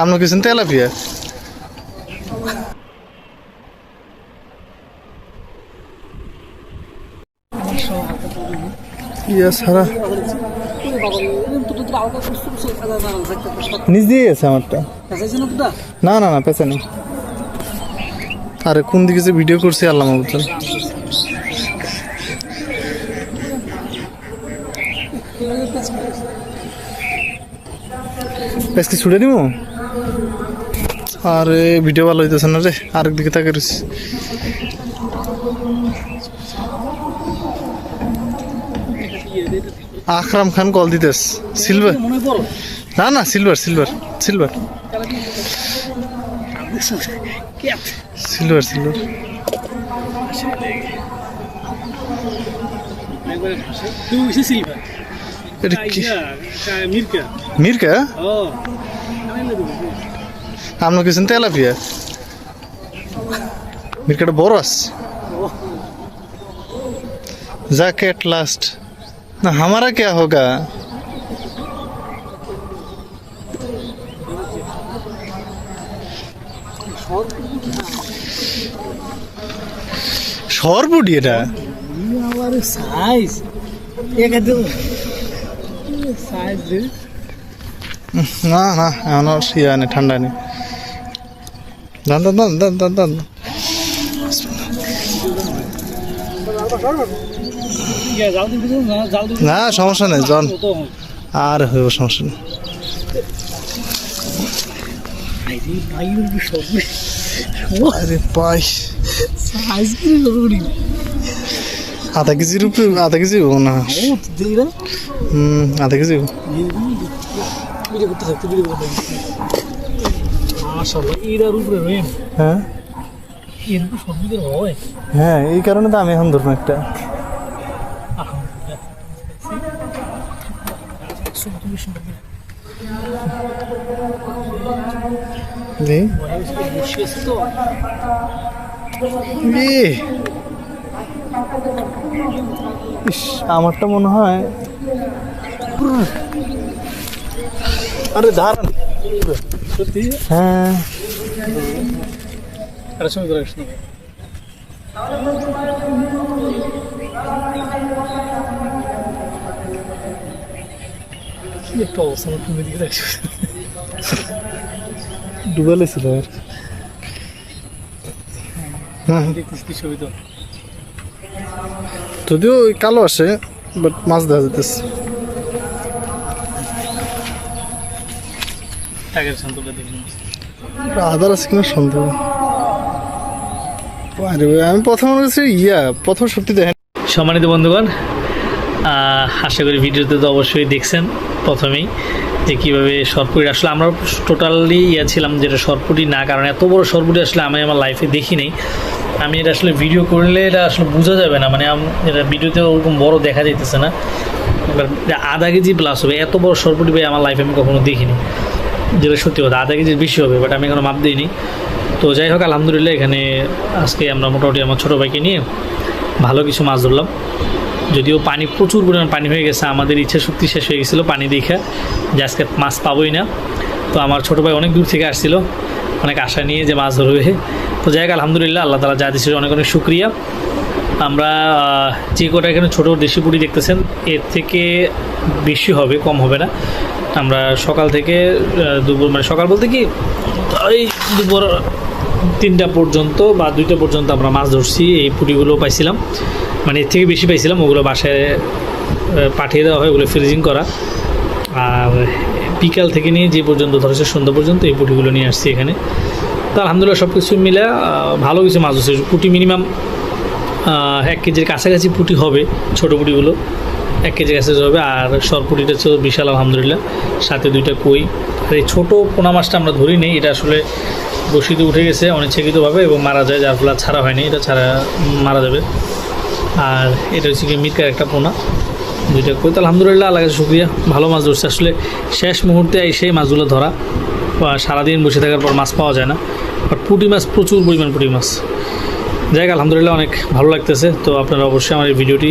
আপনার কিছু তেলাপিয়া? ইয়া সারা। নিজ দিয়ে গেছে আমারটা। না না না পেছে নেই। আরে, কোন দিকে যে ভিডিও করছি, আল্লাহ বুঝছেন পেসকে ছুড়ে দিব আরে ভিডিও ভালো হইতেছে না রে, আরেক দিকে তাকে রয়েছে আকরাম খান কল দিতেস সিলভার না না silver silver silver silver silver মির্কা আপনার কিছু তেলাপিয়া মির্কাটা বড় আছে जाके एट लास्ट ना हमारा क्या होगा সরবুটি এটা সাইজ একদম সাইজ না না এমন ইয়া নেই ঠান্ডা নেই দান দান দান দান দান দান না সমস্যা নেই জন আর হইব সমস্যা নেই আরে পাই সাইজ কি আধা কেজির উপরে আধা কেজি হব না। হুম আধা কেজি হব। হ্যাঁ? হ্যাঁ? এই কারণে তো আমি এখন ধরবো একটা। সব তুমি শুনতে জি বসে আছে তো এ। ইস আমারটা মনে হয় আরে ধারণ সত্যি? হ্যাঁ। কি একটা অবস্থা তুমি দিকে দেখছ। ডুবালে ছিল আর। হ্যাঁ দেখতেছি কি ছবি তো। যদিও ওই কালো আসে বাট মাছ দেখা যেতেছে আদার আছে কিনা সন্দেহ। আমি প্রথম ইয়া প্রথম সত্যি দেখেন। সম্মানিত বন্ধুগণ আশা করি ভিডিওতে তো অবশ্যই দেখছেন প্রথমেই যে কীভাবে সরপুরি আসলে আমরা টোটালি ইয়া ছিলাম যেটা সরপুরি না কারণ এত বড় সরপুরি আসলে আমি আমার লাইফে দেখি নাই। আমি এটা আসলে ভিডিও করলে এটা আসলে বোঝা যাবে না। মানে এটা ভিডিওতে ওরকম বড় দেখা যাইতেছে না। আধা কেজি প্লাস হবে। এত বড় সরপুরি ভাই আমার লাইফে আমি কখনো দেখিনি। যেটা সত্যি কথা, আধা কেজির বেশি হবে বাট আমি এখনও মাপ দিইনি। তো যাই হোক, আলহামদুলিল্লাহ এখানে আজকে আমরা মোটামুটি আমার ছোটো ভাইকে নিয়ে ভালো কিছু মাছ ধরলাম। যদিও পানি প্রচুর পরিমাণ পানি হয়ে গেছে, আমাদের ইচ্ছা শক্তি শেষ হয়ে গেছিল পানি দেখে। যে আজকে মাছ পাবোই না। তো আমার ছোটো ভাই অনেক দূর থেকে আসছিল। অনেক আশা নিয়ে যে মাছ ধরবে। তো যাই হোক, আলহামদুলিল্লাহ, আল্লাহ তালা যা দিচ্ছে অনেক অনেক শুক্রিয়া। আমরা যে কটা এখানে ছোটো দেশি পুরি দেখতেছেন, এর থেকে বেশি হবে, কম হবে না। আমরা সকাল থেকে দুপুর মানে সকাল বলতে কি এই দুপুর তিনটা পর্যন্ত বা দুইটা পর্যন্ত আমরা মাছ ধরছি, এই পুরিগুলো পাইছিলাম। মানে এর থেকে বেশি পাইছিলাম, ওগুলো বাসায় পাঠিয়ে দেওয়া হয়, ওগুলো ফ্রিজিং করা। আর বিকাল থেকে নিয়ে যে পর্যন্ত ধরেছে সন্ধ্যা পর্যন্ত এই পুটিগুলো নিয়ে আসছি এখানে। তো আলহামদুলিল্লাহ সব কিছু মিলে ভালো কিছু মাছ হচ্ছে পুটি মিনিমাম এক কেজির কাছাকাছি পুটি হবে ছোটো পুটিগুলো। এক কেজির কাছাকাছি হবে, আর সর পুটিটা হচ্ছে বিশাল আলহামদুলিল্লাহ। সাথে দুইটা কই। আর এই ছোটো পোনা মাছটা আমরা ধরি নেই, এটা আসলে বসিতে উঠে গেছে অনিচ্ছাকৃতভাবে এবং মারা যায়, যার ফলে ছাড়া হয়নি, এটা ছাড়া মারা যাবে। আর এটা হচ্ছে কি মিটকার একটা পোনা। দুইটা কই তো আলহামদুলিল্লাহ আল্লাহ শুক্রিয়া। ভালো মাছ ধরছে। আসলে শেষ মুহূর্তে এসে মাছগুলো ধরা বা সারাদিন বসে থাকার পর মাছ পাওয়া যায় না। বাট পুঁটি মাছ, প্রচুর পরিমাণ পুঁটি মাছ। যাই আলহামদুলিল্লাহ অনেক ভালো লাগতেছে। তো আপনারা অবশ্যই আমার এই ভিডিওটি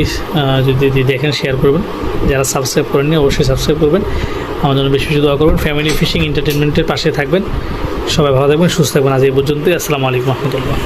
যদি দেখেন শেয়ার করবেন। যারা সাবস্ক্রাইব করেননি, অবশ্যই সাবস্ক্রাইব করবেন। আমার জন্য বেশি বেশি দোয়া করবেন। ফ্যামিলি ফিশিং এন্টারটেনমেন্টের পাশে থাকবেন। সবাই ভালো থাকবেন, সুস্থ থাকবেন। আজ এই পর্যন্তই। আসসালামু আলাইকুম রহমতুল্লাহ।